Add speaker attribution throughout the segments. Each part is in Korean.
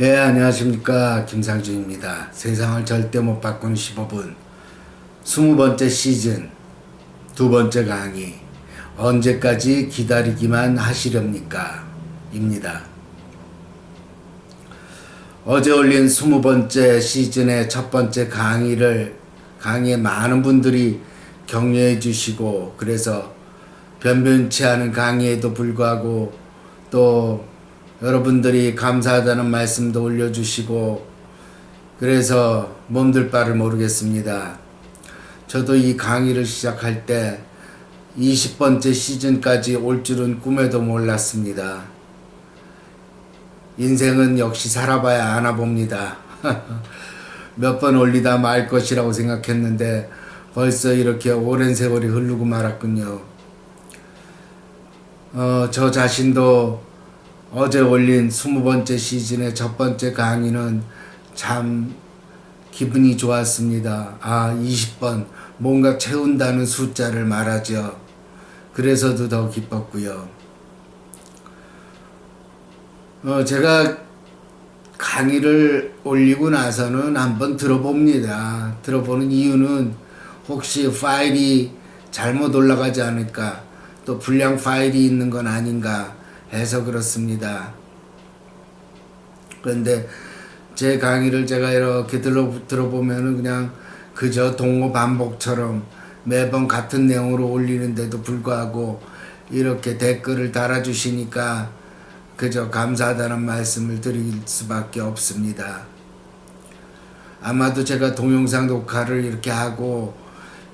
Speaker 1: 예, 안녕하십니까. 김상준입니다. 세상을 절대 못 바꾸는 15분. 20번째 시즌, 두 번째 강의. 언제까지 기다리기만 하시렵니까? 입니다. 어제 올린 20번째 시즌의 첫 번째 강의를, 강의에 많은 분들이 격려해 주시고, 그래서 변변치 않은 강의에도 불구하고 또 여러분들이 감사하다는 말씀도 올려주시고 그래서 몸둘 바를 모르겠습니다. 저도 이 강의를 시작할 때 20번째 시즌까지 올 줄은 꿈에도 몰랐습니다. 인생은 역시 살아봐야 아나 봅니다. 몇 번 올리다 말 것이라고 생각했는데 벌써 이렇게 오랜 세월이 흐르고 말았군요. 어, 저 자신도 어제 올린 20번째 시즌의 첫 번째 강의는 참 기분이 좋았습니다. 아, 20번. 뭔가 채운다는 숫자를 말하죠. 그래서도 더 기뻤고요. 어, 제가 강의를 올리고 나서는 한번 들어봅니다. 들어보는 이유는 혹시 파일이 잘못 올라가지 않을까, 또 불량 파일이 있는 건 아닌가 해서 그렇습니다. 그런데 제 강의를 제가 이렇게 들어, 들어보면은 그냥 그저 동호 반복처럼 매번 같은 내용으로 올리는데도 불구하고 이렇게 댓글을 달아주시니까 그저 감사하다는 말씀을 드릴 수밖에 없습니다. 아마도 제가 동영상 녹화를 이렇게 하고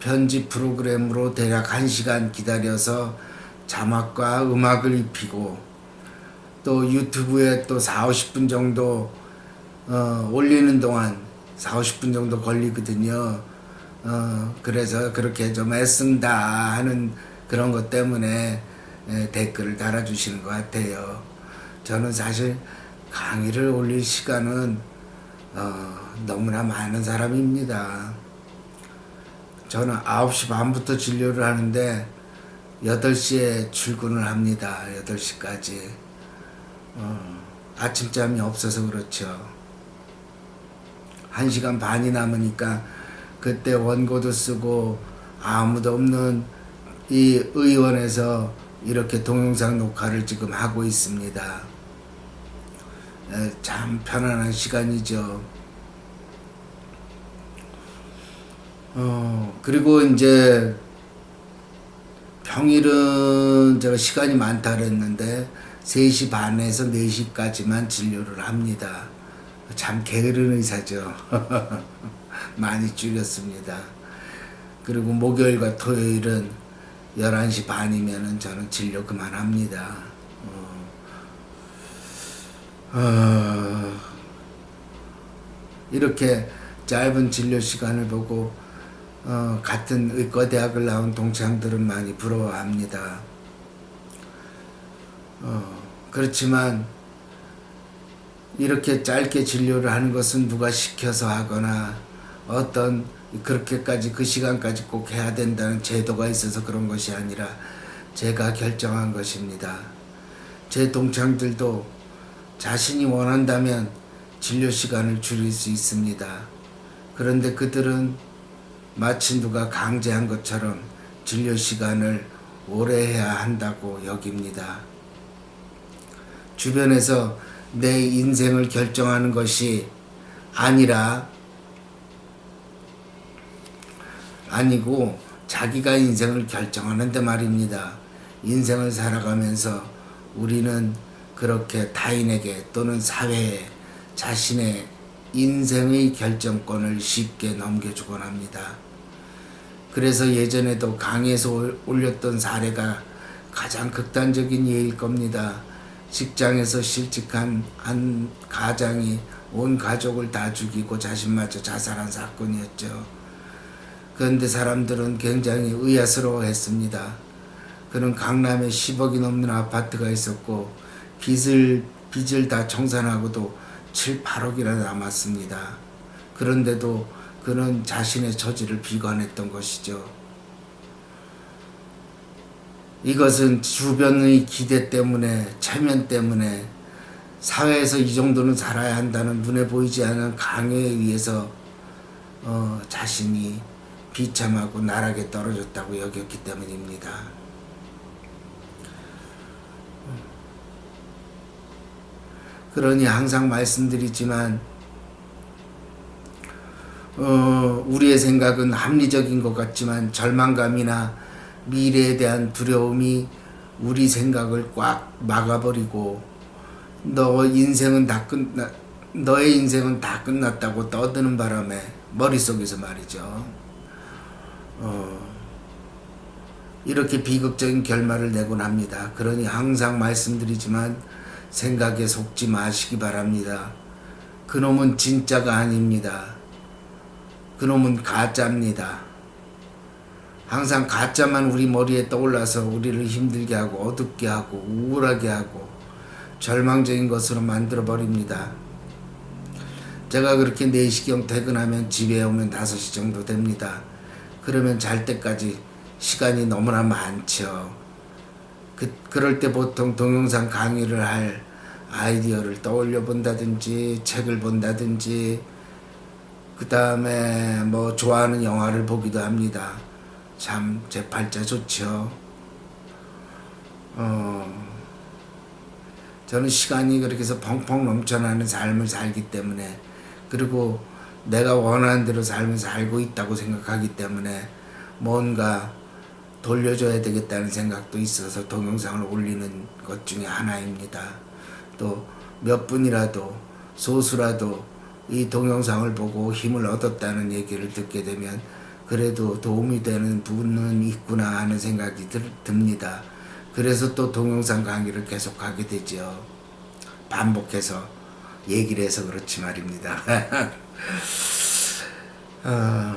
Speaker 1: 편집 프로그램으로 대략 1시간 기다려서 자막과 음악을 입히고 또 유튜브에 또 4, 50분 정도 어, 올리는 동안 4, 50분 정도 걸리거든요. 어, 그래서 그렇게 좀 애쓴다 하는 그런 것 때문에 에, 댓글을 달아주시는 것 같아요. 저는 사실 강의를 올릴 시간은 어, 너무나 많은 사람입니다. 저는 9시 반부터 진료를 하는데 8시에 출근을 합니다. 8시까지. 어, 아침잠이 없어서 그렇죠. 1시간 반이 남으니까 그때 원고도 쓰고 아무도 없는 이 의원에서 이렇게 동영상 녹화를 지금 하고 있습니다. 에, 참 편안한 시간이죠. 어, 그리고 이제 평일은 제가 시간이 많다 그랬는데 3시 반에서 4시까지만 진료를 합니다. 참 게으른 의사죠. 많이 줄였습니다. 그리고 목요일과 토요일은 11시 반이면은 저는 진료 그만합니다. 어, 어, 이렇게 짧은 진료 시간을 보고 어, 같은 의과대학을 나온 동창들은 많이 부러워합니다. 어, 그렇지만 이렇게 짧게 진료를 하는 것은 누가 시켜서 하거나 어떤 그렇게까지 그 시간까지 꼭 해야 된다는 제도가 있어서 그런 것이 아니라 제가 결정한 것입니다. 제 동창들도 자신이 원한다면 진료 시간을 줄일 수 있습니다. 그런데 그들은 마치 누가 강제한 것처럼 진료 시간을 오래 해야 한다고 여깁니다. 주변에서 내 인생을 결정하는 것이 아니라 아니고 자기가 인생을 결정하는데 말입니다. 인생을 살아가면서 우리는 그렇게 타인에게 또는 사회에 자신의 인생의 결정권을 쉽게 넘겨주곤 합니다. 그래서 예전에도 강에서 올렸던 사례가 가장 극단적인 예일 겁니다. 직장에서 실직한 한 가장이 온 가족을 다 죽이고 자신마저 자살한 사건이었죠. 그런데 사람들은 굉장히 의아스러워 했습니다. 그는 강남에 10억이 넘는 아파트가 있었고 빚을 빚을 다 청산하고도 7, 8억이나 남았습니다. 그런데도 그는 자신의 처지를 비관했던 것이죠. 이것은 주변의 기대 때문에, 체면 때문에 사회에서 이 정도는 살아야 한다는 눈에 보이지 않는 강요에 의해서 어, 자신이 비참하고 나락에 떨어졌다고 여겼기 때문입니다. 그러니 항상 말씀드리지만 어, 우리의 생각은 합리적인 것 같지만 절망감이나 미래에 대한 두려움이 우리 생각을 꽉 막아버리고 너 인생은 다 끝나 너의 인생은 다 끝났다고 떠드는 바람에 머릿속에서 말이죠. 어, 이렇게 비극적인 결말을 내곤 합니다. 그러니 항상 말씀드리지만 생각에 속지 마시기 바랍니다. 그놈은 진짜가 아닙니다. 그놈은 가짜입니다. 항상 가짜만 우리 머리에 떠올라서 우리를 힘들게 하고 어둡게 하고 우울하게 하고 절망적인 것으로 만들어 버립니다. 제가 그렇게 4시경 퇴근하면 집에 오면 5시 정도 됩니다. 그러면 잘 때까지 시간이 너무나 많죠. 그, 그럴 때 보통 동영상 강의를 할 아이디어를 떠올려 본다든지 책을 본다든지 그 다음에 뭐 좋아하는 영화를 보기도 합니다. 참 제 팔자 좋죠. 어, 저는 시간이 그렇게 해서 펑펑 넘쳐나는 삶을 살기 때문에 그리고 내가 원하는 대로 삶을 살고 있다고 생각하기 때문에 뭔가 돌려줘야 되겠다는 생각도 있어서 동영상을 올리는 것 중에 하나입니다. 또 몇 분이라도 소수라도 이 동영상을 보고 힘을 얻었다는 얘기를 듣게 되면 그래도 도움이 되는 부분은 있구나 하는 생각이 들, 듭니다. 그래서 또 동영상 강의를 계속 하게 되죠. 반복해서 얘기를 해서 그렇지 말입니다. 어,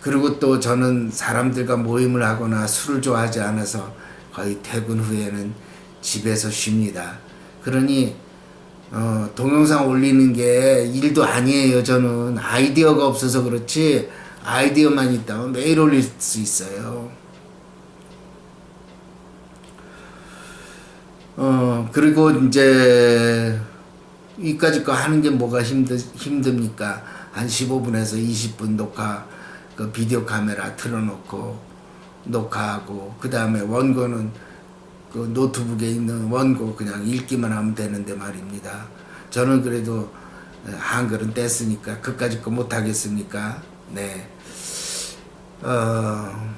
Speaker 1: 그리고 또 저는 사람들과 모임을 하거나 술을 좋아하지 않아서 거의 퇴근 후에는 집에서 쉽니다. 그러니 어, 동영상 올리는 게 일도 아니에요. 저는 아이디어가 없어서 그렇지 아이디어만 있다면 매일 올릴 수 있어요. 어, 그리고 이제 이까지 거 하는 게 뭐가 힘드, 힘듭니까? 한 15분에서 20분 녹화, 그 비디오 카메라 틀어놓고 녹화하고, 그 다음에 원고는 그 노트북에 있는 원고 그냥 읽기만 하면 되는데 말입니다. 저는 그래도 한글은 뗐으니까 그까짓 거 못하겠습니까? 네. 어,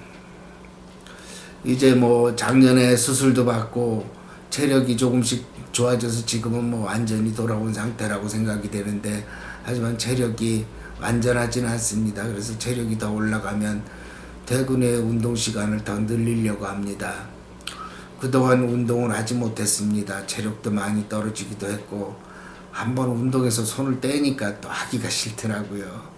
Speaker 1: 이제 뭐 작년에 수술도 받고 체력이 조금씩 좋아져서 지금은 뭐 완전히 돌아온 상태라고 생각이 되는데 하지만 체력이 완전하지는 않습니다. 그래서 체력이 더 올라가면 퇴근 후에 운동 시간을 더 늘리려고 합니다. 그동안 운동을 하지 못했습니다. 체력도 많이 떨어지기도 했고 한번 운동해서 손을 떼니까 또 하기가 싫더라고요.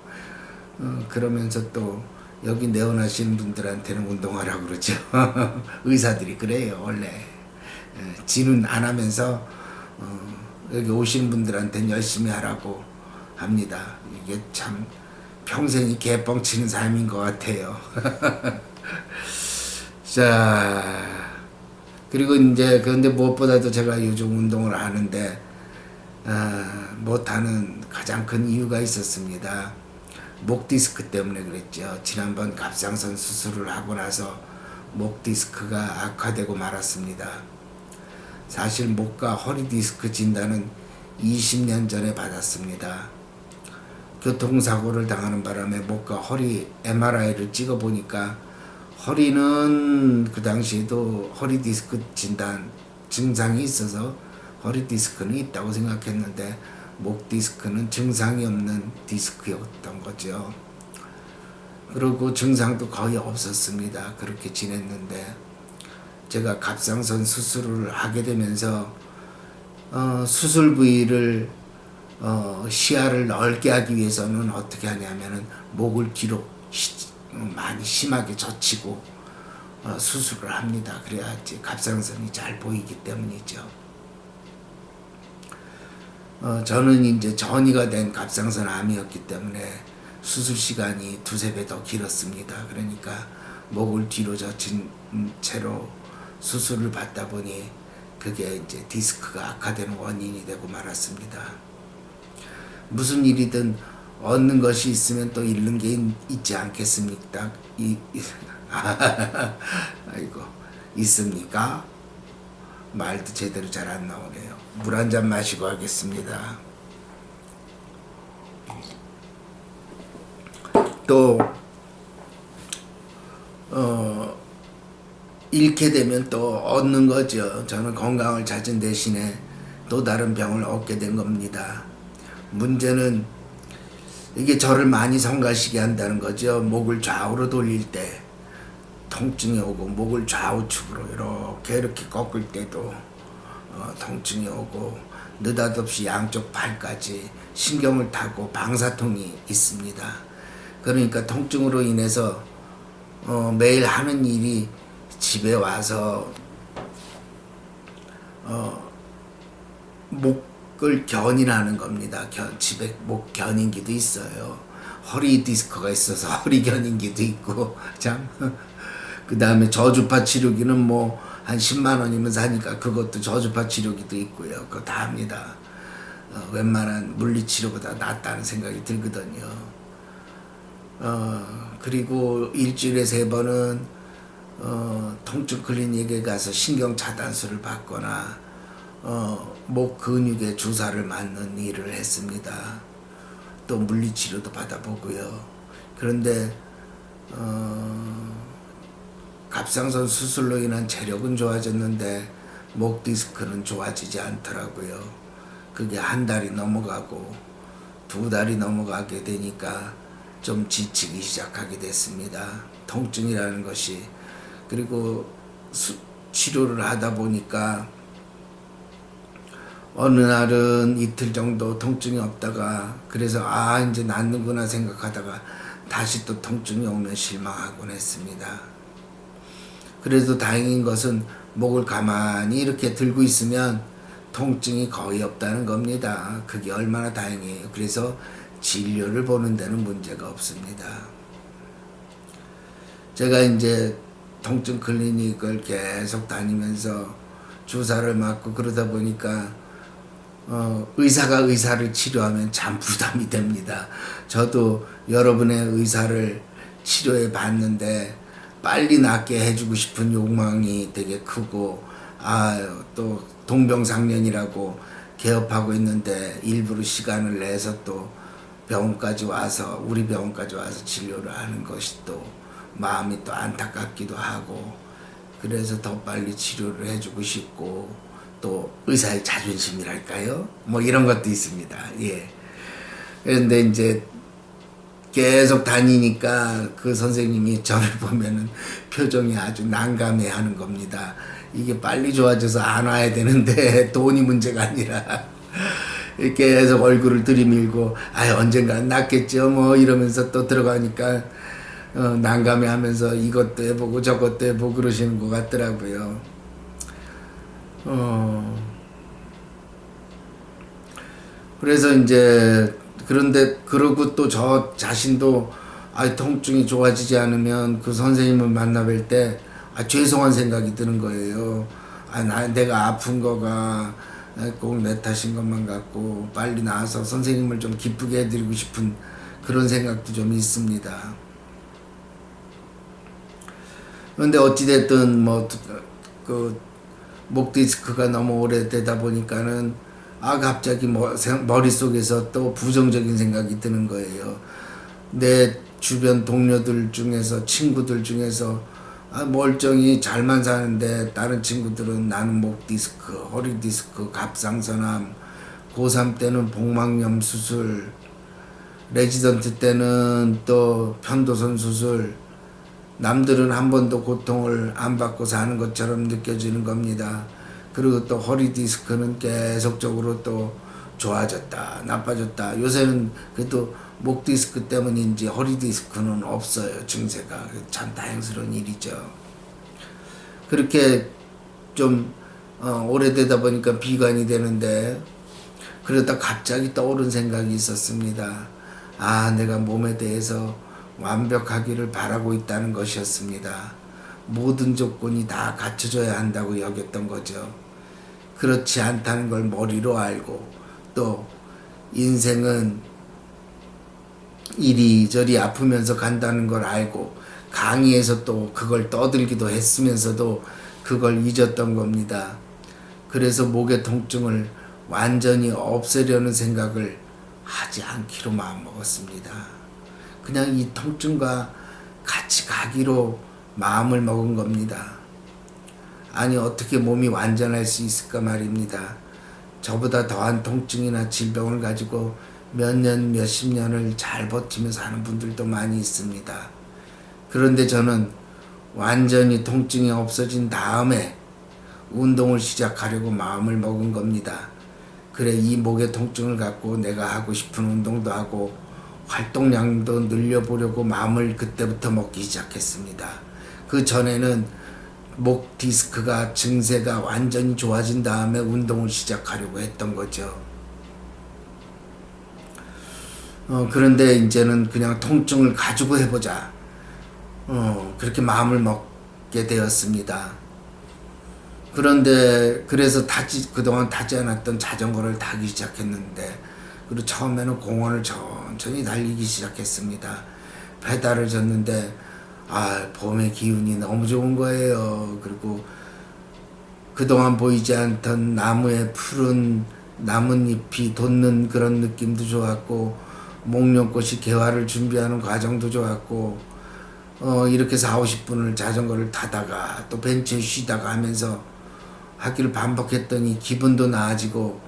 Speaker 1: 어, 그러면서 또 여기 내원하시는 분들한테는 운동하라고 그러죠. 의사들이 그래요 원래. 예, 지는 안 하면서 어, 여기 오시는 분들한테는 열심히 하라고 합니다. 이게 참 평생이 개뻥치는 삶인 것 같아요. 자, 그리고 이제 그런데 무엇보다도 제가 요즘 운동을 하는데 어, 못하는 가장 큰 이유가 있었습니다. 목 디스크 때문에 그랬죠. 지난번 갑상선 수술을 하고 나서 목 디스크가 악화되고 말았습니다. 사실 목과 허리 디스크 진단은 20년 전에 받았습니다. 교통사고를 당하는 바람에 목과 허리 MRI를 찍어 보니까 허리는 그 당시에도 허리 디스크 진단 증상이 있어서 허리 디스크는 있다고 생각했는데 목 디스크는 증상이 없는 디스크였던 거죠. 그리고 증상도 거의 없었습니다. 그렇게 지냈는데 제가 갑상선 수술을 하게 되면서 어, 수술 부위를 어, 시야를 넓게 하기 위해서는 어떻게 하냐면은 목을 뒤로 시, 어, 많이 심하게 젖히고 어, 수술을 합니다. 그래야지 갑상선이 잘 보이기 때문이죠. 어, 저는 이제 전이가 된 갑상선 암이었기 때문에 수술 시간이 두세 배 더 길었습니다. 그러니까 목을 뒤로 젖힌 채로 수술을 받다 보니 그게 이제 디스크가 악화되는 원인이 되고 말았습니다. 무슨 일이든 얻는 것이 있으면 또 잃는 게 있, 있지 않겠습니까? 이, 이 아이고 있습니까? 말도 제대로 잘 안 나오네요. 물 한 잔 마시고 하겠습니다. 또 어, 잃게 되면 또 얻는 거죠. 저는 건강을 찾은 대신에 또 다른 병을 얻게 된 겁니다. 문제는 이게 저를 많이 성가시게 한다는 거죠. 목을 좌우로 돌릴 때 통증이 오고 목을 좌우측으로 이렇게 이렇게 꺾을 때도 어, 통증이 오고 느닷없이 양쪽 발까지 신경을 타고 방사통이 있습니다. 그러니까 통증으로 인해서 어, 매일 하는 일이 집에 와서 어, 목을 견인하는 겁니다. 견, 집에 목 견인기도 있어요. 허리 디스크가 있어서 허리 견인기도 있고 참. 그 다음에 저주파 치료기는 뭐 한 10만 원이면 사니까 그것도 저주파 치료기도 있고요. 그거 다 합니다. 어, 웬만한 물리치료보다 낫다는 생각이 들거든요. 어, 그리고 일주일에 세 번은 어, 통증 클리닉에 가서 신경 차단술을 받거나 어, 목 근육에 주사를 맞는 일을 했습니다. 또 물리치료도 받아보고요. 그런데 어, 갑상선 수술로 인한 체력은 좋아졌는데 목 디스크는 좋아지지 않더라고요. 그게 한 달이 넘어가고 두 달이 넘어가게 되니까 좀 지치기 시작하게 됐습니다. 통증이라는 것이 그리고 수, 치료를 하다 보니까 어느 날은 이틀 정도 통증이 없다가 그래서 아 이제 낫는구나 생각하다가 다시 또 통증이 오면 실망하곤 했습니다. 그래도 다행인 것은 목을 가만히 이렇게 들고 있으면 통증이 거의 없다는 겁니다. 그게 얼마나 다행이에요. 그래서 진료를 보는 데는 문제가 없습니다. 제가 이제 통증 클리닉을 계속 다니면서 주사를 맞고 그러다 보니까 어, 의사가 의사를 치료하면 참 부담이 됩니다. 저도 여러분의 의사를 치료해 봤는데 빨리 낫게 해주고 싶은 욕망이 되게 크고 아 또 동병상련이라고 개업하고 있는데 일부러 시간을 내서 또 병원까지 와서 우리 병원까지 와서 진료를 하는 것이 또 마음이 또 안타깝기도 하고 그래서 더 빨리 치료를 해주고 싶고 또 의사의 자존심이랄까요? 뭐 이런 것도 있습니다. 예. 그런데 이제 계속 다니니까 그 선생님이 저를 보면은 표정이 아주 난감해 하는 겁니다. 이게 빨리 좋아져서 안 와야 되는데 돈이 문제가 아니라 계속 얼굴을 들이밀고 아 언젠가 낫겠죠 뭐 이러면서 또 들어가니까 어, 난감해 하면서 이것도 해보고 저것도 해보고 그러시는 것 같더라고요. 어, 그래서 이제 그런데 그러고 또 저 자신도 아 통증이 좋아지지 않으면 그 선생님을 만나 뵐 때 아, 죄송한 생각이 드는 거예요. 아, 나, 내가 아픈 거가 꼭 내 탓인 것만 같고 빨리 나와서 선생님을 좀 기쁘게 해드리고 싶은 그런 생각도 좀 있습니다. 그런데 어찌됐든 뭐 그 목 디스크가 너무 오래되다 보니까는 아 갑자기 뭐, 머릿속에서 또 부정적인 생각이 드는 거예요. 내 주변 동료들 중에서 친구들 중에서 아, 멀쩡히 잘만 사는데 다른 친구들은 나는 목 디스크, 허리 디스크, 갑상선암, 고3 때는 복막염 수술, 레지던트 때는 또 편도선 수술, 남들은 한 번도 고통을 안 받고 사는 것처럼 느껴지는 겁니다. 그리고 또 허리 디스크는 계속적으로 또 좋아졌다, 나빠졌다. 요새는 그래도 목 디스크 때문인지 허리 디스크는 없어요, 증세가. 참 다행스러운 일이죠. 그렇게 좀, 어, 오래되다 보니까 비관이 되는데, 그러다 갑자기 떠오른 생각이 있었습니다. 아, 내가 몸에 대해서 완벽하기를 바라고 있다는 것이었습니다. 모든 조건이 다 갖춰져야 한다고 여겼던 거죠. 그렇지 않다는 걸 머리로 알고 또 인생은 이리저리 아프면서 간다는 걸 알고 강의에서 또 그걸 떠들기도 했으면서도 그걸 잊었던 겁니다. 그래서 목의 통증을 완전히 없애려는 생각을 하지 않기로 마음먹었습니다. 그냥 이 통증과 같이 가기로 마음을 먹은 겁니다. 아니 어떻게 몸이 완전할 수 있을까 말입니다. 저보다 더한 통증이나 질병을 가지고 몇 년, 몇십 년을 잘 버티며 사는 분들도 많이 있습니다. 그런데 저는 완전히 통증이 없어진 다음에 운동을 시작하려고 마음을 먹은 겁니다. 그래 이 목의 통증을 갖고 내가 하고 싶은 운동도 하고 활동량도 늘려보려고 마음을 그때부터 먹기 시작했습니다. 그 전에는 목 디스크가 증세가 완전히 좋아진 다음에 운동을 시작하려고 했던 거죠. 어, 그런데 이제는 그냥 통증을 가지고 해보자. 어, 그렇게 마음을 먹게 되었습니다. 그런데 그래서 타지 그동안 타지 않았던 자전거를 타기 시작했는데 그리고 처음에는 공원을 천천히 달리기 시작했습니다. 페달을 졌는데 아 봄의 기운이 너무 좋은 거예요. 그리고 그동안 보이지 않던 나무의 푸른 나뭇잎이 돋는 그런 느낌도 좋았고 목련꽃이 개화를 준비하는 과정도 좋았고 어 이렇게 4, 50분을 자전거를 타다가 또 벤치에 쉬다가 하면서 하기를 반복했더니 기분도 나아지고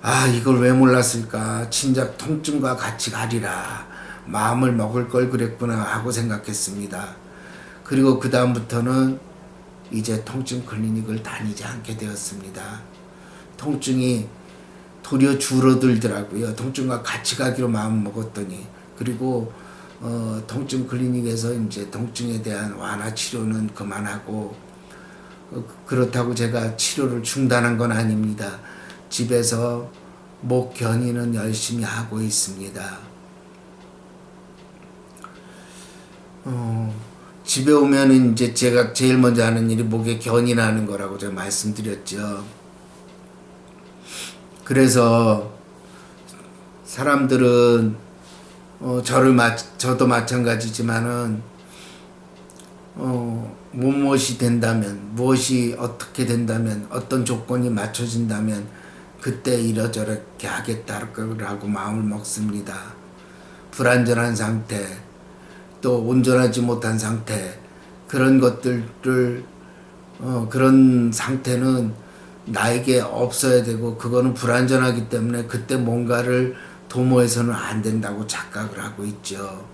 Speaker 1: 아 이걸 왜 몰랐을까 진작 통증과 같이 가리라 마음을 먹을 걸 그랬구나 하고 생각했습니다. 그리고 그 다음부터는 이제 통증 클리닉을 다니지 않게 되었습니다. 통증이 도리어 줄어들더라고요. 통증과 같이 가기로 마음 먹었더니 그리고 어, 통증 클리닉에서 이제 통증에 대한 완화 치료는 그만하고 어, 그렇다고 제가 치료를 중단한 건 아닙니다. 집에서 목 견인은 열심히 하고 있습니다. 어, 집에 오면은 이제 제가 제일 먼저 하는 일이 목에 견인하는 거라고 제가 말씀드렸죠. 그래서 사람들은 어, 저를 마, 저도 마찬가지지만은 어, 무엇이 된다면 무엇이 어떻게 된다면 어떤 조건이 맞춰진다면 그때 이러저렇게 하겠다라고 마음을 먹습니다. 불안전한 상태 또 온전하지 못한 상태 그런 것들을 어, 그런 상태는 나에게 없어야 되고 그거는 불안전하기 때문에 그때 뭔가를 도모해서는 안 된다고 착각을 하고 있죠.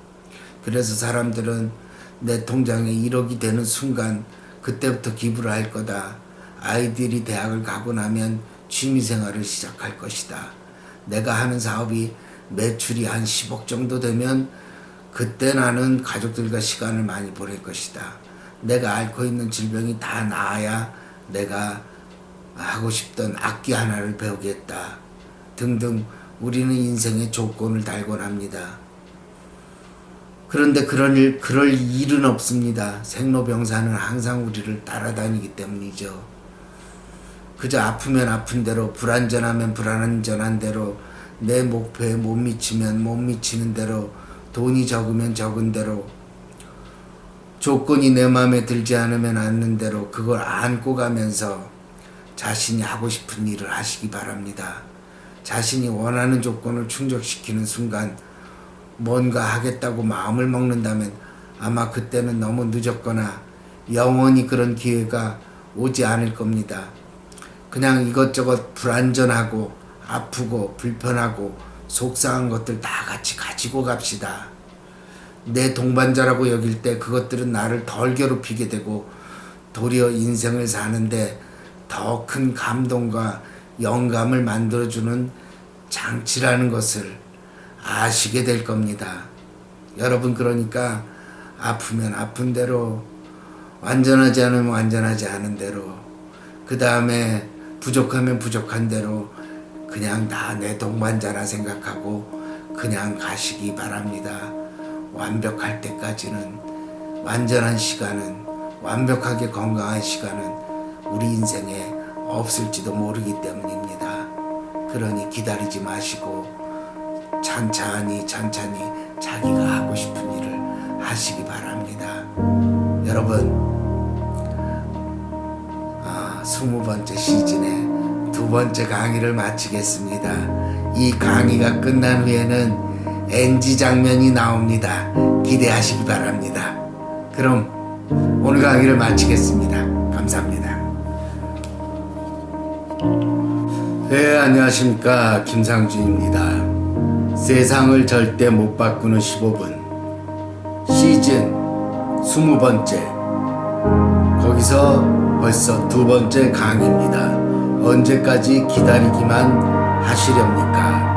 Speaker 1: 그래서 사람들은 내 통장에 1억이 되는 순간 그때부터 기부를 할 거다. 아이들이 대학을 가고 나면 취미 생활을 시작할 것이다. 내가 하는 사업이 매출이 한 10억 정도 되면 그때 나는 가족들과 시간을 많이 보낼 것이다. 내가 앓고 있는 질병이 다 나아야 내가 하고 싶던 악기 하나를 배우겠다. 등등 우리는 인생의 조건을 달곤 합니다. 그런데 그런 일, 그럴 일은 없습니다. 생로병사는 항상 우리를 따라다니기 때문이죠. 그저 아프면 아픈 대로, 불안전하면 불안전한 대로, 내 목표에 못 미치면 못 미치는 대로, 돈이 적으면 적은 대로, 조건이 내 마음에 들지 않으면 않는 대로 그걸 안고 가면서 자신이 하고 싶은 일을 하시기 바랍니다. 자신이 원하는 조건을 충족시키는 순간 뭔가 하겠다고 마음을 먹는다면 아마 그때는 너무 늦었거나 영원히 그런 기회가 오지 않을 겁니다. 그냥 이것저것 불안전하고 아프고 불편하고 속상한 것들 다 같이 가지고 갑시다. 내 동반자라고 여길 때 그것들은 나를 덜 괴롭히게 되고 도리어 인생을 사는데 더 큰 감동과 영감을 만들어주는 장치라는 것을 아시게 될 겁니다. 여러분 그러니까 아프면 아픈 대로 완전하지 않으면 완전하지 않은 대로 그 다음에 부족하면 부족한 대로 그냥 다 내 동반자라 생각하고 그냥 가시기 바랍니다. 완벽할 때까지는 완전한 시간은 완벽하게 건강한 시간은 우리 인생에 없을지도 모르기 때문입니다. 그러니 기다리지 마시고 천천히 천천히 자기가 하고 싶은 일을 하시기 바랍니다. 여러분, 아, 스무 번째 시즌의 두 번째 강의를 마치겠습니다. 이 강의가 끝난 후에는 NG 장면이 나옵니다. 기대하시기 바랍니다. 그럼 오늘 강의를 마치겠습니다. 감사합니다. 네, 안녕하십니까. 김상주입니다. 세상을 절대 못 바꾸는 15분. 시즌 20번째. 거기서 벌써 두 번째 강의입니다. 언제까지 기다리기만 하시렵니까?